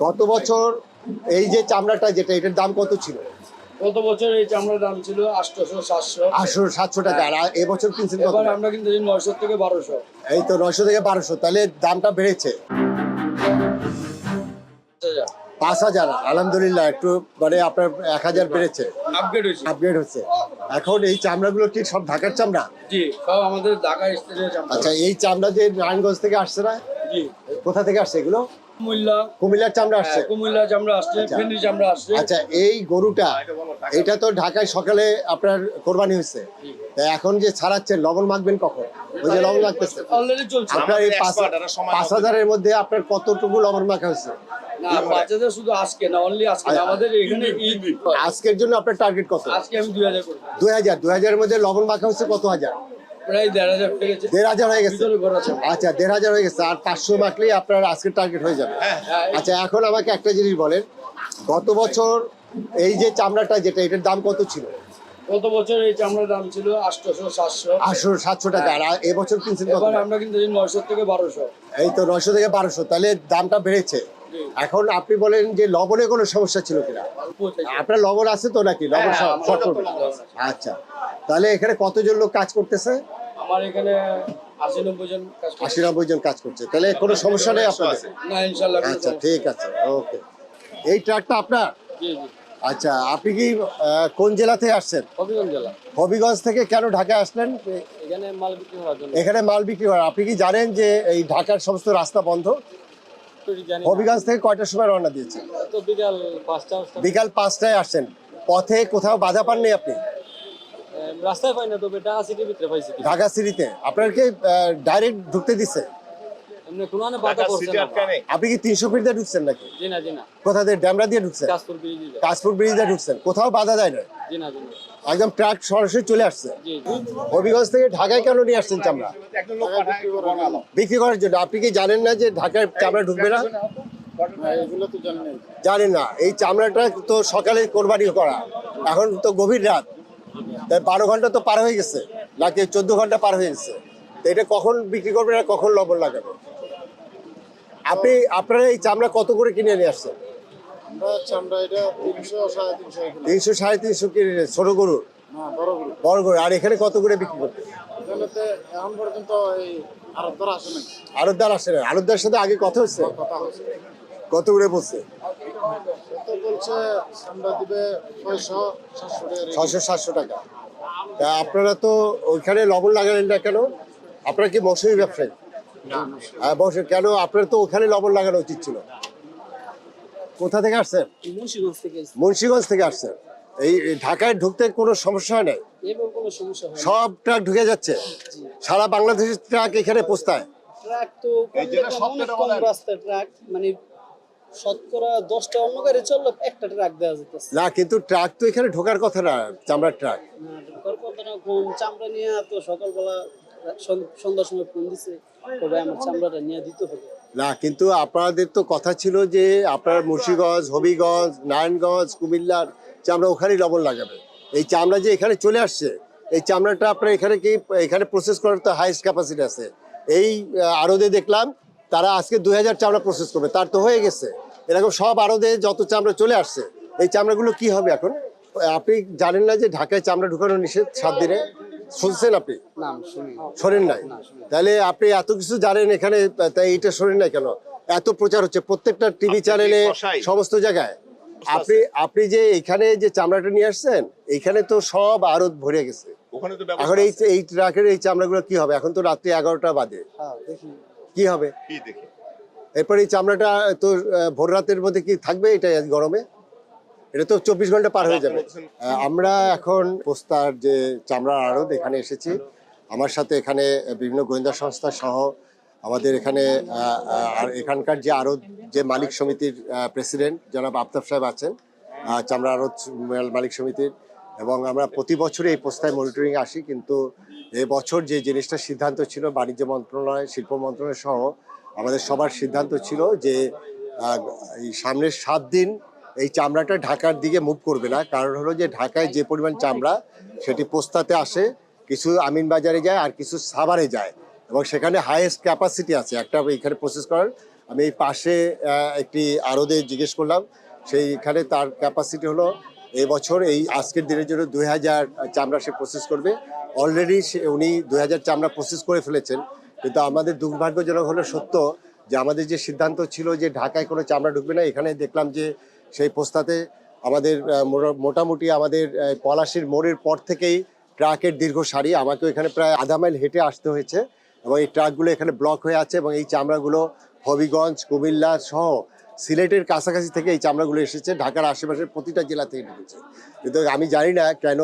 গত বছর এই যে চামড়াটা যেটা এটার দাম কত ছিল? গত বছর এই চামড়ার দাম ছিল আটশোশো সাতশো। আটশো সাতশো টাকা। আর এবছর কিনছেন কত? এবার আমরা কিন্তু নয়শো থেকে বারোশো। এই তো নয়শো থেকে বারোশো তাহলে দামটা বেড়েছে। পাঁচ হাজার। আলহামদুলিল্লাহ একটু মানে আপনার এক হাজার বেড়েছে। আপগ্রেড হয়েছে। আপগ্রেড হচ্ছে। এখন এই চামড়াগুলো কি সব ঢাকার চামড়া? জি সব আমাদের ঢাকা আচ্ছা এই চামড়া যে নারায়ণগঞ্জ থেকে আসছে না? জি। কোথা থেকে আসছে এগুলো? কুমিল্লা কুমিল্লার চামড়া আসছে। হ্যাঁ, চামড়া আসছে আচ্ছা। চামড়া আসছে। আচ্ছা এই গরুটা এটা তো ঢাকায় সকালে আপনার কোরবানি হয়েছে। এখন যে ছাড়াচ্ছেন লবণ মাখবেন কখন? ওই যে লবণ মাখতেছে আপনার এই পাঁচ হাজারের মধ্যে আপনার কতটুকু লবণ মাখা হয়েছে? না বাচ্চাদের শুধু আজকে না অনলি আজকে না, আমাদের এখানে ঈদ। আজকের জন্য আপনার টার্গেট কত? আজকে আমি দুই হাজার দুই হাজার। দুই হাজারের মধ্যে লবণ মাখা হচ্ছে কত হাজার? প্রায় দেড় হাজার হয়ে গেছে। দেড় হাজার হয়ে গেছে? ভিতরে ঘর আছে আচ্ছা দেড় হাজার হয়ে গেছে। আর পাঁচশো আপনার আজকের টার্গেট হয়ে যাবে। হ্যাঁ, আচ্ছা এখন আমাকে একটা জিনিস বলেন। গত বছর এই যে চামড়াটা যেটা এটার দাম কত ছিল? গত বছর এই চামড়ার দাম ছিল আটশোশো সাতশো। আটশো সাতশো টাকা। আর এবছর কিনছেন এবার আমরা কিন্তু নয়শো থেকে বারোশো। এই তো নয়শো থেকে বারোশো। তাহলে দামটা বেড়েছে। এখন আপনি বলেন যে লবণে কোনো সমস্যা ছিল কিনা? আপনার লবণ আছে তো নাকি? লবণ হ্যাঁ। আচ্ছা। তাহলে এখানে কতজন লোক কাজ করতেছে? আমার এখানে আশি নব্বই জন কাজ আশি নব্বই জন কাজ করছে। তাহলে কোনো সমস্যা নেই আপনাদের? না ইনশাল্লাহ আচ্ছা ঠিক আছে ওকে। এই ট্রাকটা আপনার? জি জি। আচ্ছা আপনি কি কোন জেলা থেকে আসছেন? হবিগঞ্জ জেলা। হবিগঞ্জ থেকে কেন ঢাকায় আসলেন? এখানে মাল বিক্রি করার জন্য। এখানে মাল বিক্রি হয় আপনি কি জানেন যে এই ঢাকার সমস্ত রাস্তা বন্ধ? হবিগঞ্জ থেকে কয়টার সময় রওনা দিয়েছেন? বিকাল পাঁচটা বিকাল পাঁচটায় আসছেন। পথে কোথাও বাধা পাননি আপনি? রাস্তায় পাই না তবে ঢাকা সিটির ভিতরে পাইছি ঢাকা সিটিতে আপনাকে ডাইরেক্ট ঢুকতে দিচ্ছে এমনি কোনো বাধা করছে আপনি কি তিনশো ফিট দিয়ে ঢুকছেন নাকি? জি না জি না। কোথা দিয়ে? ড্যামরা দিয়ে ঢুকছেন? কাশপুর ব্রিজ কাশপুর ব্রিজ দিয়ে ঢুকছেন। কোথাও বাধা দেয় না। জি না জি না। একদম ট্রাক সরাসরি চলে আসছে। জি হবিগঞ্জ থেকে ঢাকায় কেন নিয়ে আসছেন চামড়া? একটা লোক পাঠায় বিক্রি করার জন্য। আপনি কি জানেন না যে ঢাকায় চামড়া ঢুকবে না? এগুলো তো জানি না। জানেন না। এই চামড়াটা তো সকালে কোরবানি করা। এখন তো গভীর রাত। তাই বারো ঘণ্টা তো পার হয়ে গেছে নাকি চোদ্দ ঘণ্টা পার হয়ে গেছে? তো এটা কখন বিক্রি করবেন আর কখন লবণ লাগাবে আপনি আপনারা এই চামড়া কত করে কিনে নিয়ে আসছেন? তিনশো সাড়ে তিনশো কিনে ছোট গরু? বড় গরু। আর এখানে কত করে বিক্রি করবে এখানেতে এখন পর্যন্ত আরবদার আসে আসে না আরতদার সাথে আগে কথা হচ্ছে কথা হচ্ছে কত করে বলছে? বলছে আমরা দিবে ছয়শো সাতশো টাকা ছশো সাতশো টাকা। তা আপনারা তো ওইখানে লবণ লাগালেন না কেন? আপনারা কি মৌসুমি ব্যবসায়ী? হ্যাঁ মৌসুমি কেন আপনার তো ওখানে লবণ লাগানো উচিত ছিল? কোথা থেকে আসছেন? মুন্সিগঞ্জ থেকে আসছেন। এই ঢাকায় ঢুকতে কোনো সমস্যা হয় নাই? এবার কোনো সমস্যা হয় সব ট্রাক ঢুকে যাচ্ছে? সারা বাংলাদেশের ট্রাক এখানে পোস্তায়? ট্রাক তো কম রাস্তার মানে শতকরা দশটা অন্য গাড়ি চললে একটা ট্রাক দেওয়া যেতেছে। না কিন্তু ট্রাক তো এখানে ঢোকার কথা না চামড়ার ট্রাক। না, ঢোকার কথা না কোন চামড়া নিয়ে তো সকালবেলা সন্ধ্যার সময় ফোন দিছে তবে আমার চামড়াটা নিয়ে দিতে হবে। না কিন্তু আপনাদের তো কথা ছিল যে আপনার মুন্সিগঞ্জ হবিগঞ্জ নারায়ণগঞ্জ কুমিল্লার চামড়া ওখানেই লবণ লাগাবে। এই চামড়া যে এখানে চলে আসছে এই চামড়াটা আপনার এখানে কি এখানে প্রসেস করার তো হাইস্ট ক্যাপাসিটি আছে। এই আড়তে দেখলাম তারা আজকে দুই হাজার চামড়া প্রসেস করবে তার তো হয়ে গেছে। এরকম সব আড়তে যত চামড়া চলে আসছে এই চামড়াগুলো কি হবে এখন? আপনি জানেন না যে ঢাকায় চামড়া ঢুকানো নিষেধ সাত দিনে? শুনছেন আপনি? শোনেন। নাই? তাহলে আপনি এত কিছু জানেন এখানে তাই এটা শোনেন নাই কেন? এত প্রচার হচ্ছে প্রত্যেকটা টিভি চ্যানেলে সমস্ত জায়গায়। আপনি আপনি যে এখানে যে চামড়াটা নিয়ে আসছেন এখানে তো সব আড়ত ভরে গেছে। এখন এই এই ট্রাকের এই চামড়াগুলো কি হবে? এখন তো রাত্রি এগারোটা বাজে। হ্যাঁ কি হবে? কি দেখি? এরপর এই চামড়াটা তো ভোর রাতের মধ্যে কি থাকবে? এটা আজ গরমে। এটা তো চব্বিশ ঘণ্টা পার হয়ে যাবে। আমরা এখন পোস্তার যে চামড়ার আড়ত এখানে এসেছি। আমার সাথে এখানে বিভিন্ন গোয়েন্দা সংস্থা সহ আমাদের এখানে আর এখানকার যে আড়ত যে মালিক সমিতির প্রেসিডেন্ট জনাব আফতাব সাহেব আছেন চামড়া আড়ত মালিক সমিতির। এবং আমরা প্রতি বছরই এই পোস্তায় মনিটরিং আসি কিন্তু এবছর যে জিনিসটা সিদ্ধান্ত ছিল বাণিজ্য মন্ত্রণালয় শিল্প মন্ত্রণালয় সহ আমাদের সবার সিদ্ধান্ত ছিল যে এই সামনের সাত দিন এই চামড়াটা ঢাকার দিকে মুভ করবে না। কারণ হলো যে ঢাকায় যে পরিমাণ চামড়া, সেটি পোস্তাতে আসে, কিছু আমিন বাজারে যায় আর কিছু সাভারে যায়। এবং সেখানে হাইয়েস্ট ক্যাপাসিটি আছে। একটা এখানে প্রসেস করার, আমি এই পাশে একটি আরদে জিজ্ঞেস করলাম। সেইখানে তার ক্যাপাসিটি হলো এই বছর, এই আজকের দিনের জন্য দুই হাজার চামড়া সে প্রসেস করবে। অলরেডি সে, উনি দুই হাজার চামড়া প্রসেস করে ফেলেছেন। কিন্তু আমাদের দুর্ভাগ্যজনক হলো সত্য যে আমাদের যে সিদ্ধান্ত ছিল যে ঢাকায় কোনো চামড়া ঢুকবে না, এখানে দেখলাম যে সেই পোস্তাতে আমাদের মোটা- মোটামুটি আমাদের পলাশির মোড়ের পর থেকেই ট্রাকের দীর্ঘ সারি, আমাকেও এখানে প্রায় আধা মাইল হেঁটে আসতে হয়েছে এবং এই ট্রাকগুলো এখানে ব্লক হয়ে আছে এবং এই চামড়াগুলো হবিগঞ্জ, কুমিল্লা সহ সিলেটের কাছাকাছি থেকে এই চামড়াগুলো এসেছে, ঢাকার আশেপাশের প্রতিটা জেলা থেকে ঢুকেছে। কিন্তু আমি জানি না কেন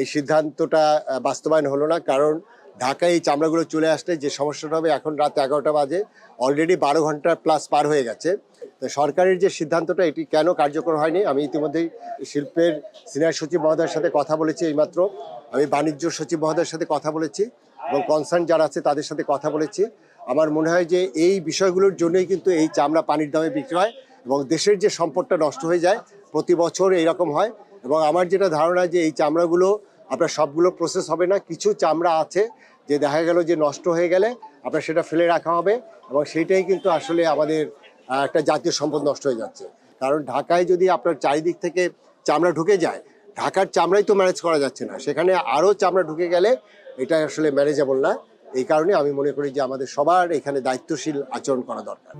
এই সিদ্ধান্তটা বাস্তবায়ন হলো না, কারণ ঢাকায় এই চামড়াগুলো চলে আসলে যে সমস্যাটা হবে, এখন রাত এগারোটা বাজে অলরেডি বারো ঘণ্টা প্লাস পার হয়ে গেছে। সরকারের যে সিদ্ধান্তটা, এটি কেন কার্যকর হয়নি? আমি ইতিমধ্যেই শিল্পের সিনিয়র সচিব মহোদয়ের সাথে কথা বলেছি এইমাত্র। আমি বাণিজ্য সচিব মহোদয়ের সাথে কথা বলেছি এবং কনসার্ন যারা আছে তাদের সাথে কথা বলেছি। আমার মনে হয় যে এই বিষয়গুলোর জন্যই কিন্তু এই চামড়া পানির দামে বিক্রি হয় এবং দেশের যে সম্পদটা নষ্ট হয়ে যায়, প্রতি বছর এইরকম হয় এবং আমার যেটা ধারণা যে এই চামড়াগুলো আপনার সবগুলো প্রসেস হবে না, কিছু চামড়া আছে যে দেখা গেল যে নষ্ট হয়ে গেলে আপনার সেটা ফেলে রাখা হবে এবং সেইটাই কিন্তু আসলে আমাদের একটা জাতীয় সম্পদ নষ্ট হয়ে যাচ্ছে। কারণ ঢাকায় যদি আপনার চারিদিক থেকে চামড়া ঢুকে যায়, ঢাকার চামড়াই তো ম্যানেজ করা যাচ্ছে না। সেখানে আরও চামড়া ঢুকে গেলে এটা আসলে ম্যানেজেবল না। এই কারণে আমি মনে করি যে আমাদের সবার এখানে দায়িত্বশীল আচরণ করা দরকার।